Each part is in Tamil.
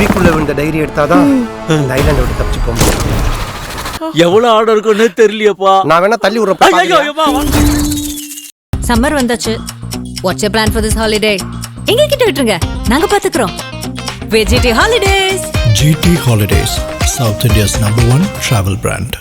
குழிக்குள்ள விழுந்த டைரி எடுத்தாதான் இந்த ஐலாண்டை விட்டு தப்பிச்சு போக முடியும் எவ்வளவு ஆர்டர் இருக்குன்னு தெரியலையப்பா. நான் வேணா தள்ளி விடுறேன். சம்மர் வந்தாச்சு. What's you plan for this holiday எங்க கிட்ட விட்டுருங்க. நாங்க பாத்துக்கிறோம். VGT holidays GT Holidays, South India's number one travel brand.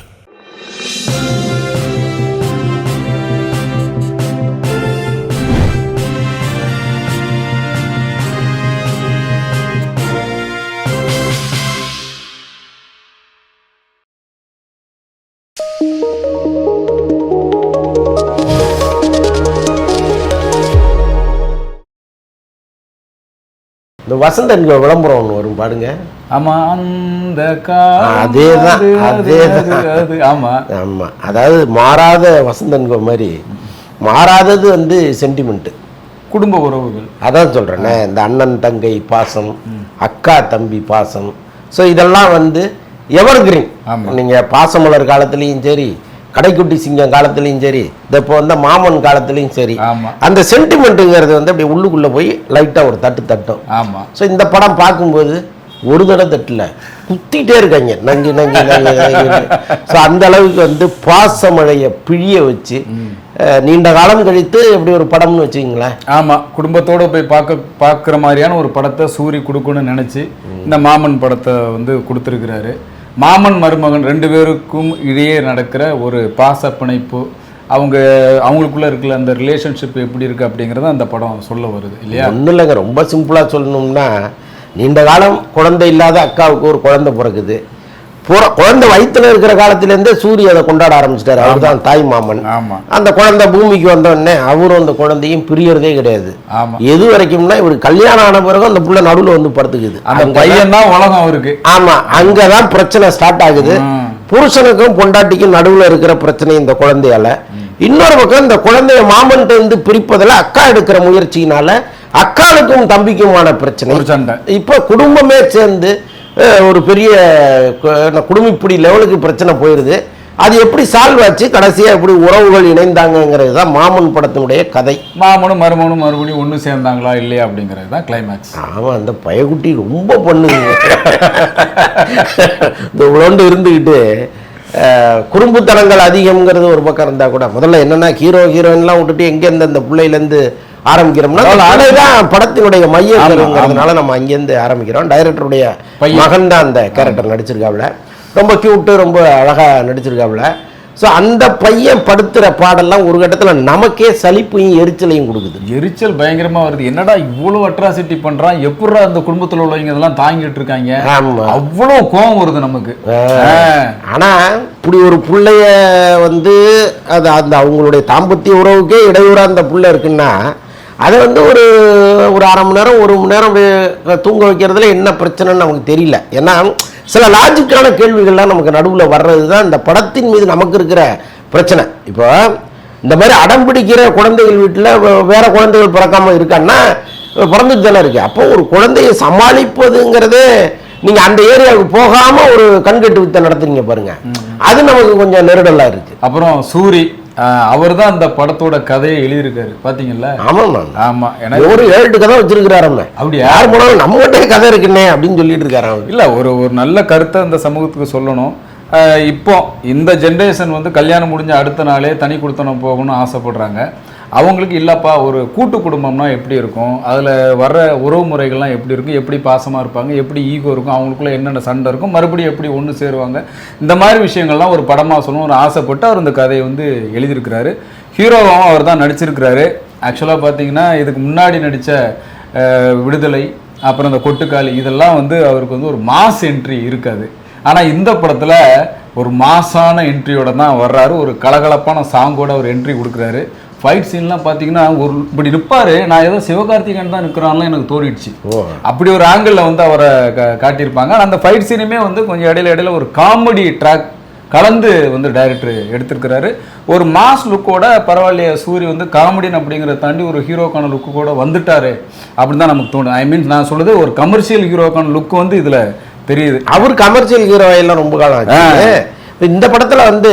இந்த வசந்தன் விளம்பரம் ஒன்று வரும் பாருங்க ஆமா அந்த அதேதான், காது, அது, அதேதான். அது, அது, ஆமா. ஆமா. அதாவது மாறாத வசந்தன் மாதிரி மாறாதது வந்து சென்டிமெண்ட்டு குடும்ப உறவுகள். அதான் சொல்கிறேனே இந்த அண்ணன் தங்கை பாசம் அக்கா தம்பி பாசம். ஸோ இதெல்லாம் வந்து எவர் கிரீன். நீங்கள் பாசமலர் காலத்துலேயும் சரி கடைக்குட்டி சிங்கம் காலத்துலேயும் சரி இப்போ வந்து மாமன் காலத்துலேயும் சரி. அந்த சென்டிமெண்ட்டுங்கிறது வந்து அப்படி உள்ளுக்குள்ளே போய் லைட்டாக ஒரு தட்டு தட்டும். ஆமா. ஸோ இந்த படம் பார்க்கும்போது ஒரு தடவை தட்டல. குத்திட்டே இருக்காங்க. நங்கி நங்கி நங்கி ஸோ அந்த அளவுக்கு வந்து பாசமழையை பிழிய வச்சு நீண்ட காலம் கழித்து எப்படி ஒரு படம்னு வச்சுக்கிங்களேன். ஆமா. குடும்பத்தோட போய் பார்க்க பார்க்குற மாதிரியான ஒரு படத்தை சூரி கொடுக்கணும்னு நினைச்சு இந்த மாமன் படத்தை வந்து கொடுத்துருக்கிறாரு. மாமன் மருமகன் ரெண்டு பேருக்கும் இடையே நடக்கிற ஒரு பாச பிணைப்பு அவங்க அவங்களுக்குள்ள இருக்கிற அந்த ரிலேஷன்ஷிப் எப்படி இருக்கு அப்படிங்கிறத அந்த படம் சொல்ல வருது இல்லையா? ஒன்றும் இல்லைங்க ரொம்ப சிம்பிளாக சொல்லணும்னா நீண்ட காலம் குழந்தை இல்லாத அக்காவுக்கு ஒரு குழந்தை பிறகுது குழந்தை வயித்துல இருக்கிற காலத்திலேருந்தே சூரிய அதை கொண்டாட ஆரம்பிச்சிட்டாரு. அவர் தான் தாய் மாமன். அந்த குழந்தை பூமிக்கு வந்த உடனே அவரும் அந்த குழந்தையும் பிரியறதே கிடையாது. எது வரைக்கும்னா இவர் கல்யாணம் ஆன பிறகு அந்த புள்ள நடுவுல வந்து படுத்துக்குது. அந்த பையன் தான் உலகம் அவருக்கு. ஆமா. அங்கதான் பிரச்சனை ஸ்டார்ட் ஆகுது. புருஷனுக்கும் பொண்டாட்டிக்கும் நடுவுல இருக்கிற பிரச்சனை இந்த குழந்தையால. இன்னொரு பக்கம் இந்த குழந்தைய மாமன்ட்ட இருந்து பிரிப்பதில் அக்கா எடுக்கிற முயற்சியினால அக்காளுக்கும் தம்பிக்குமான பிரச்சனை. இப்ப குடும்பமே சேர்ந்து ஒரு பெரிய கு- என்ன, குடுமிப்பிடி லெவலுக்கு பிரச்சனை போயிருது. அது எப்படி சால்வ் ஆச்சு? கடைசியா எப்படி உறவுகள் இணைந்தாங்கங்கிறது தான் மாமன் படத்தினுடைய கதை. மாமனும் மருமகனும் மறுபடியும் ஒன்று சேர்ந்தாங்களா இல்லையா அப்படிங்கிறது தான் கிளைமேக்ஸ் ஆமா அந்த பயகுட்டி ரொம்ப பண்ணுது இந்த உழண்டு இருந்துக்கிட்டு குறும்புத்தனங்கள் அதிகம்ங்கிறது ஒரு பக்கம் இருந்தா கூட முதல்ல என்னன்னா ஹீரோ ஹீரோயின்லாம் விட்டுட்டு எங்க இருந்து அந்த பிள்ளையிலேருந்து ஆரம்பிக்கிறோம்னா படத்தினுடைய மைய ஆமா, கருங்கிறதுனால நம்ம அங்கேருந்து ஆரம்பிக்கிறோம். டைரக்டருடைய. மகன் தான் அந்த கேரக்டர் நடிச்சிருக்காப்புல. ரொம்ப கியூட்டு ரொம்ப அழகா நடிச்சிருக்காப்புல. ஸோ அந்த பையன் படுத்துற பாடெல்லாம் ஒரு கட்டத்துல நமக்கே சலிப்பையும் எரிச்சலையும் கொடுக்குது. எரிச்சல் பயங்கரமா வருது. என்னடா இவ்வளவு அட்ராசிட்டி பண்றான்? எப்படிடா அந்த குடும்பத்துல உள்ளவங்க இதெல்லாம் தாங்கிட்டு இருக்காங்க? ஆமா. அவ்வளவு கோவம் வருது நமக்கு. ஆ. ஆனா இப்படி ஒரு புள்ளைய வந்து அது அந்த அவங்களுடைய தாம்பத்திய உறவுக்கே இடையூறா அந்த புள்ள இருக்குன்னா அதை வந்து ஒரு ஒரு அரை மணி நேரம் ஒரு மணி நேரம் தூங்க வைக்கிறதுல என்ன பிரச்சனைன்னு நமக்கு தெரியல. ஏன்னா சில லாஜிக்கான கேள்விகள்லாம் நமக்கு நடுவில் வர்றது தான் இந்த படத்தின் மீது நமக்கு இருக்கிற பிரச்சனை. இப்போ இந்த மாதிரி அடம் பிடிக்கிற குழந்தைகள் வீட்டில் வேற குழந்தைகள் பிறக்காம இருக்கான்னா பிறந்துட்டு தானே இருக்கு. அப்போ ஒரு குழந்தையை சமாளிப்பதுங்கிறதே நீங்க அந்த ஏரியாவுக்கு போகாம ஒரு கண்கட்டு வித்தை நடத்துறீங்க பாருங்க. அது நமக்கு கொஞ்சம் நெருடலா இருக்கு. அப்புறம் சூரி. அவர் தான் அந்த படத்தோட கதையை எழுதியிருக்காரு. பாத்தீங்கல்ல? ஆமாம் நான் ஆமா எனக்கு ஒரு ஏழு கதை வச்சிருக்கிறாரு அப்படியா? யார் போனாலும் நம்மகிட்டே கதை இருக்குன்னே அப்படின்னு சொல்லிட்டு இருக்காரு இல்ல ஒரு ஒரு நல்ல கருத்தை இந்த சமூகத்துக்கு சொல்லணும். இப்போ இந்த ஜென்ரேஷன் வந்து கல்யாணம் முடிஞ்ச அடுத்த நாளே தனி கொடுத்தனம் போகணும்னு ஆசைப்படுறாங்க. அவங்களுக்கு இல்லைப்பா ஒரு கூட்டு குடும்பம்னா எப்படி இருக்கும்? அதில் வர்ற உறவு முறைகள்லாம் எப்படி இருக்கும் எப்படி பாசமாக இருப்பாங்க? எப்படி ஈகோ இருக்கும்? அவங்களுக்குள்ள என்னென்ன சண்டை இருக்கும்? மறுபடியும் எப்படி ஒன்று சேருவாங்க? இந்த மாதிரி விஷயங்கள்லாம் ஒரு படமாக சொல்லணும்னு ஆசைப்பட்டு அவர் இந்த கதையை வந்து எழுதியிருக்கிறாரு. ஹீரோவாகவும் அவர் தான் நடிச்சிருக்கிறாரு. ஆக்சுவலாக பார்த்தீங்கன்னா இதுக்கு முன்னாடி நடித்த விடுதலை அப்புறம் இந்த கொட்டுக்காளி இதெல்லாம் வந்து அவருக்கு வந்து ஒரு மாஸ் என்ட்ரி இருக்காது. ஆனால் இந்த படத்தில் ஒரு மாசான என்ட்ரியோட தான் வர்றாரு. ஒரு கலகலப்பான சாங்கோட ஒரு என்ட்ரி கொடுக்குறாரு. ஃபைட் சீன்லாம் பார்த்தீங்கன்னா ஒரு இப்படி நிற்பாரு நான் ஏதோ சிவகார்த்திகேயன் தான் நிற்கிறான்லாம் எனக்கு தோணிடுச்சு. ஓ. அப்படி ஒரு ஆங்கிளில் வந்து அவரை காட்டியிருப்பாங்க. அந்த ஃபைட் சீனுமே வந்து கொஞ்சம் இடையில இடையில ஒரு காமெடி ட்ராக் கலந்து வந்து டைரக்டர் எடுத்திருக்கிறாரு. ஒரு மாஸ் லுக்கோட பரவாயில்லையே சூரி வந்து காமெடின் அப்படிங்கிறத தாண்டி ஒரு ஹீரோக்கான லுக்கு கூட வந்துட்டாரு அப்படின்னு தான் நமக்கு தோணுது. ஐ மீன் நான் சொல்றது ஒரு கமர்ஷியல் ஹீரோக்கான லுக் வந்து இதுல தெரியுது. அவர் கமர்ஷியல் ஹீரோ எல்லாம் ரொம்ப காலம் இந்த படத்துல வந்து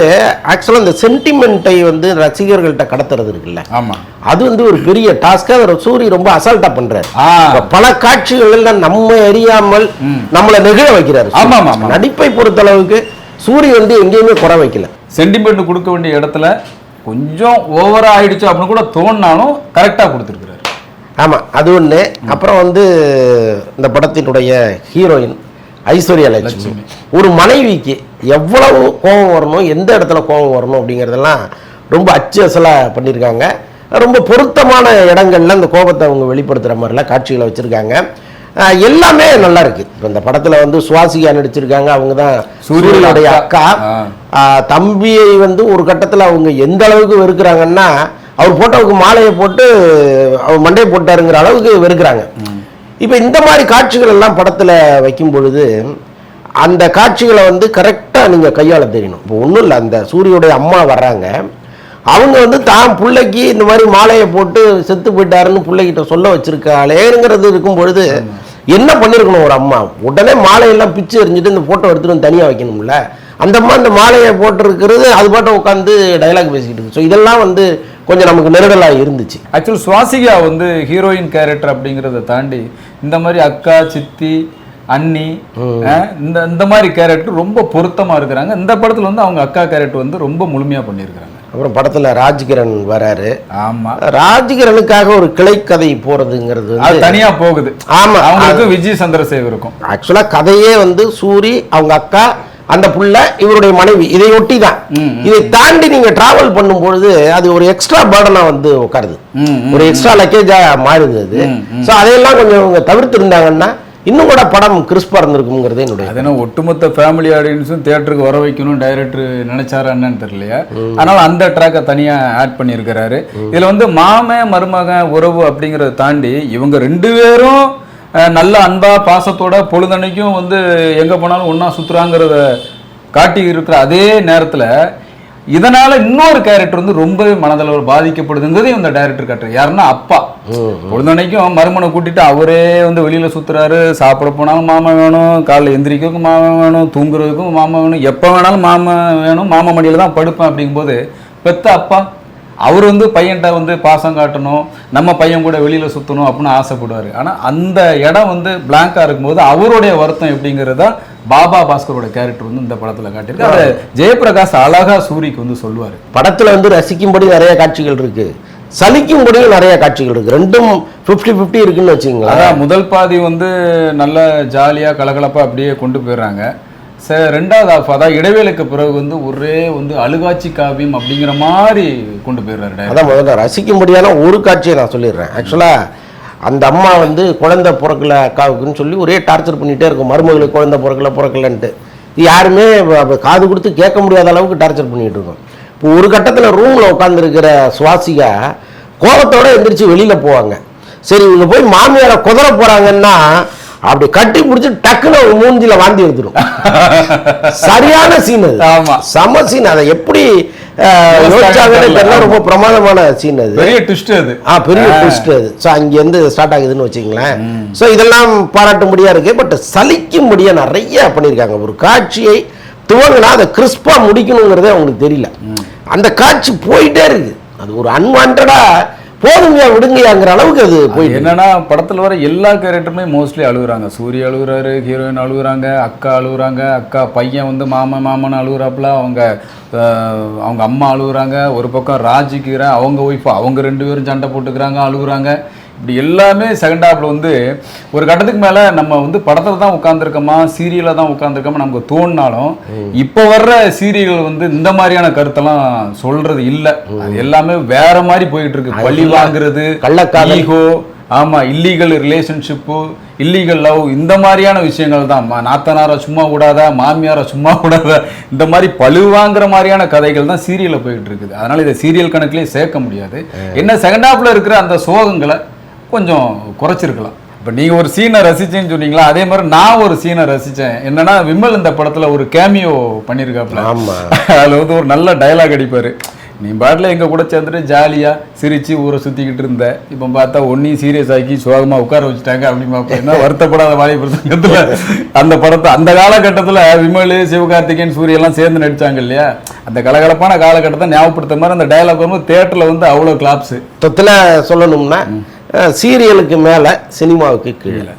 ஆக்சுவலாக இந்த சென்டிமெண்ட்டை வந்து ரசிகர்கள்ட்ட கடத்துறது இருக்குல்ல? ஆமா. அது வந்து ஒரு பெரிய டாஸ்க்காக சூரி ரொம்ப அசால்ட்டா பண்றாரு. ஆ. இப்ப பல காட்சிகள்ல நம்ம அறியாமல் நம்மளை நெகிழ வைக்கிறாரு சூரி. ஆமா, ஆமா, ஆமா. நடிப்பை பொறுத்தளவுக்கு சூரி வந்து எங்கேயுமே குறை வைக்கல. சென்டிமெண்ட் கொடுக்க வேண்டிய இடத்துல கொஞ்சம் ஓவரா ஆயிடுச்சு அப்படின்னு கூட தோணினாலும் கரெக்டா கொடுத்துருக்காரு ஆமா அது ஒண்ணு. அப்புறம் வந்து இந்த படத்தினுடைய ஹீரோயின் ஐஸ்வர்யா லட்சுமி. ஒரு மனைவிக்கு எவ்வளவு கோபம் வரணும் எந்த இடத்துல கோபம் வரணும் அப்படிங்கிறதெல்லாம் ரொம்ப அச்சு அசலாக பண்ணியிருக்காங்க ரொம்ப பொருத்தமான இடங்கள்ல அந்த கோபத்தை அவங்க வெளிப்படுத்துகிற மாதிரிலாம் காட்சிகளை வச்சுருக்காங்க. எல்லாமே நல்லா இருக்கு. இப்போ இந்த படத்தில் வந்து சுவாசிகா நடிச்சிருக்காங்க அவங்க தான் சூரியோட சூரியோடைய அக்கா. தம்பியை வந்து ஒரு கட்டத்தில் அவங்க எந்த அளவுக்கு வெறுக்கிறாங்கன்னா அவர் போட்டோவுக்கு மாலையை போட்டு அவர் மண்டையை போட்டாருங்கிற அளவுக்கு வெறுக்கிறாங்க. இப்போ இந்த மாதிரி காட்சிகள் எல்லாம் படத்தில் வைக்கும் பொழுது அந்த காட்சிகளை வந்து கரெக்டாக நீங்கள் கையாள தெரியணும் இப்போ ஒன்றும் இல்லை அந்த சூரியோடைய அம்மா வர்றாங்க. அவங்க வந்து தான் பிள்ளைக்கு இந்த மாதிரி மாலையை போட்டு செத்து போயிட்டாருன்னு பிள்ளைகிட்ட சொல்ல வச்சிருக்காளேங்கிறது இருக்கும் பொழுது என்ன பண்ணியிருக்கணும் ஒரு அம்மா? உடனே மாலையெல்லாம் பிச்சு எறிஞ்சிட்டு இந்த ஃபோட்டோ எடுத்துட்டு வந்து தனியாக வைக்கணும்ல. அந்த அம்மா இந்த மாலையை போட்டிருக்கிறது அது பாட்டை உட்காந்து டைலாக் பேசிக்கிட்டு இருக்கு. ஸோ இதெல்லாம் வந்து கொஞ்சம் நமக்கு நெருடலாக இருந்துச்சு. ஆக்சுவல் சுவாசிகா வந்து ஹீரோயின் கேரக்டர் அப்படிங்கிறத தாண்டி இந்த மாதிரி அக்கா சித்தி அண்ணி இந்த இந்த மாதிரி கேரக்டர் ரொம்ப பொருத்தமா இருக்கிறாங்க. இந்த படத்துல வந்து அவங்க அக்கா கேரக்டர் வந்து ரொம்ப முழுமையா பண்ணியிருக்கிறாங்க. அப்புறம் படத்தில் ராஜ்கிரண் வராரு. ஆமா. ராஜ்கிரனுக்காக ஒரு கிளைக்கதை போறதுங்கிறது அது தனியா போகுது. ஆமா. அவங்களுக்கு விஜய் சந்திரசேகருக்கும். ஆக்சுவலா கதையே வந்து சூரி அவங்க அக்கா அந்த புள்ள இவருடைய மனைவி இதை ஒட்டி தான் இதை தாண்டி நீங்க டிராவல் பண்ணும்பொழுது அது ஒரு எக்ஸ்ட்ரா பேர்டனா வந்து உட்காருது. ஒரு எக்ஸ்ட்ரா லக்கேஜா மாறுது அது. ஸோ அதையெல்லாம் கொஞ்சம் இவங்க தவிர்த்து இருந்தாங்கன்னா இன்னும் கூட படம் கிறிஸ்பா இருந்திருக்குங்கிறது என்னுடைய அது என்ன ஒட்டுமொத்த ஃபேமிலி ஆடியன்ஸும் தியேட்டருக்கு வர வைக்கணும் டைரக்டர் நினைச்சாரா என்னன்னு தெரியலையா? அதனால அந்த ட்ராக்கை தனியா ஆட் பண்ணியிருக்கிறாரு. இதுல வந்து மாம மருமகன் உறவு அப்படிங்கறத தாண்டி இவங்க ரெண்டு பேரும் நல்ல அன்பா பாசத்தோட பொழுதன்னைக்கும் வந்து எங்க போனாலும் ஒண்ணா சுத்துறாங்கிறத காட்டி இருக்கிற அதே நேரத்துல இதனால இன்னொரு கேரக்டர் வந்து ரொம்பவே மனதளவு பாதிக்கப்படுதுங்கிறதையும் இந்த டைரக்டர் காட்டுறாரு. யாருன்னா அப்பா. பொழுதன்னைக்கும் மருமனை கூட்டிட்டு அவரே வந்து வெளியில சுத்துறாரு. சாப்பிட போனாலும் மாமா வேணும். காலைல எந்திரிக்கிறதுக்கும் மாமா வேணும். தூங்குறதுக்கும் மாமா வேணும். எப்போ வேணாலும் மாமா வேணும். மாமா மடியில தான் படுப்பேன் அப்படிங்கும்போது பெத்த அப்பா அவர் வந்து பையன்கிட்ட வந்து பாசம் காட்டணும் நம்ம பையன் கூட வெளியில சுத்தணும் அப்படின்னு ஆசைப்படுவாரு. ஆனா அந்த இடம் வந்து பிளாங்கா இருக்கும்போது அவருடைய வருத்தம் எப்படிங்கிறதா பாபா பாஸ்கரோட கேரக்டர் வந்து இந்த படத்துல காட்டியிருக்கு. அதை ஜெயபிரகாஷ் அழகா சூரிக்கு வந்து சொல்லுவாரு. படத்துல வந்து ரசிக்கும்படி நிறைய காட்சிகள் இருக்கு. சலிக்கும்படியும் நிறைய காட்சிகள் இருக்கு. ரெண்டும் 50 50 இருக்குன்னு வச்சுங்களேன் அதான் முதல் பாதி வந்து நல்ல ஜாலியா கலகலப்பா அப்படியே கொண்டு போயிடுறாங்க. ச ரெண்டாவது ஆஃப் அதான் இடைவேளைக்கு பிறகு வந்து ஒரே வந்து அழுகாட்சி காவியம் அப்படிங்கிற மாதிரி கொண்டு போயிடுறாரு அதான் முதல்ல ரசிக்கும்படியான ஒரு காட்சியை நான் சொல்லிடுறேன். ஆக்சுவலாக அந்த அம்மா வந்து குழந்தை பிறக்கல அக்காவுக்குன்னு சொல்லி ஒரே டார்ச்சர் பண்ணிகிட்டே இருக்கும். மருமகளுக்கு குழந்தை பிறக்கல பிறக்கலன்ட்டு. இது யாருமே காது கொடுத்து கேட்க முடியாத அளவுக்கு டார்ச்சர் பண்ணிகிட்டு இருக்கோம். இப்போ ஒரு கட்டத்தில் ரூமில் உட்காந்துருக்கிற சுவாசிகா கோபத்தோட எந்திரிச்சு வெளியில் போவாங்க. சரி இவங்க போய் மாமியாரை குதிரை போகிறாங்கன்னா அப்படி கட்டி பிடிச்சி டக்குன்னு ஒரு மூஞ்சில வாந்தி எடுத்துரும் சரியான சீன் அது. செம சீன் அதை எப்படி யோசிச்சாங்கன்னு ரொம்ப பிரமாதமான சீன் அது. பெரிய ட்விஸ்ட் அது. ஆ பெரிய ட்விஸ்ட் அது. ஸோ அங்கேருந்து ஸ்டார்ட் ஆகுதுன்னு வச்சுங்களேன் ஸோ இதெல்லாம் பாராட்டும்படியா இருக்கு. பட் சலிக்கும்படியா நிறைய பண்ணியிருக்காங்க. ஒரு காட்சியை துவங்கினா அதை கிறிஸ்பாக முடிக்கணுங்கிறதே அவங்களுக்கு தெரியல. அந்த காட்சி போயிட்டே இருக்கு. அது ஒரு அன்வான்டா போதுங்க விடுங்கயாங்கிற அளவுக்கு அது போயிட்டு என்னன்னா படத்துல வர எல்லா கேரக்டருமே மோஸ்ட்லி அழுகுறாங்க. சூரிய அழுகுறாரு ஹீரோயின் அழுகுறாங்க அக்கா அழுகுறாங்க அக்கா பையன் வந்து மாமன் மாமன் அழுகுறாப்புல அவங்க அவங்க அம்மா அழுகுறாங்க. ஒரு பக்கம் ராஜிக்கிற அவங்க ஒய்ஃப் அவங்க ரெண்டு பேரும் சண்டை போட்டுக்கிறாங்க அழுகுறாங்க. இப்படி எல்லாமே செகண்ட் ஹாஃப்ல வந்து ஒரு கட்டத்துக்கு மேல நம்ம வந்து படத்துல தான் உட்காந்துருக்கோமா சீரியல்ல தான் உட்காந்துருக்கோமா நமக்கு தோணினாலும் இப்போ வர்ற சீரியல் வந்து இந்த மாதிரியான கருத்தெல்லாம் சொல்றது இல்ல. அது எல்லாமே வேற மாதிரி போயிட்டு இருக்கு. பழி வாங்குறது கள்ளக்காதல். ஈகோ ஆமா இல்லீகல் ரிலேஷன்ஷிப்பு இல்லீகல் லவ் இந்த மாதிரியான விஷயங்கள் தான். நாத்தனாரை சும்மா விடாத மாமியாரை சும்மா விடாத இந்த மாதிரி பழு வாங்குற மாதிரியான கதைகள் தான் சீரியல்ல போயிட்டு இருக்குது. அதனால இதை சீரியல் கணக்குலயே சேர்க்க முடியாது. என்ன செகண்ட் ஹாஃப்ல இருக்கிற அந்த சோகங்களை கொஞ்சம் குறைச்சிருக்கலாம். இப்போ நீங்க ஒரு சீனை ரசிச்சேன்னு சொன்னீங்களா அதே மாதிரி நான் ஒரு சீனை ரசிச்சேன். என்னன்னா விமல் இந்த படத்துல ஒரு கேமியோ பண்ணியிருக்காப்புல அதுல வந்து ஒரு நல்ல டயலாக் அடிப்பாரு. நீ பாட்டில் எங்க கூட சேர்ந்துட்டு ஜாலியா சிரிச்சு ஊரை சுத்திக்கிட்டு இருந்த. இப்போ பார்த்தா ஒன்னையும் சீரியஸ் ஆக்கி சோகமா உட்கார வச்சுட்டாங்க அப்படின்னு பார்ப்பேன் வருத்தப்படாத வாலிபர் சங்கத்துல அந்த படத்தை அந்த காலகட்டத்துல விமல் சிவகார்த்திகேயன் சூரிய எல்லாம் சேர்ந்து நடிச்சாங்க இல்லையா? அந்த கலகலப்பான காலகட்டத்தை ஞாபகப்படுத்த மாதிரி அந்த டயலாக் வரும்போது தேட்டர்ல வந்து அவ்வளோ கிளாப்ஸ் மொத்தத்தில் சொல்லணும்னா சீரியலுக்கு மேலே சினிமாவுக்கு கீழே.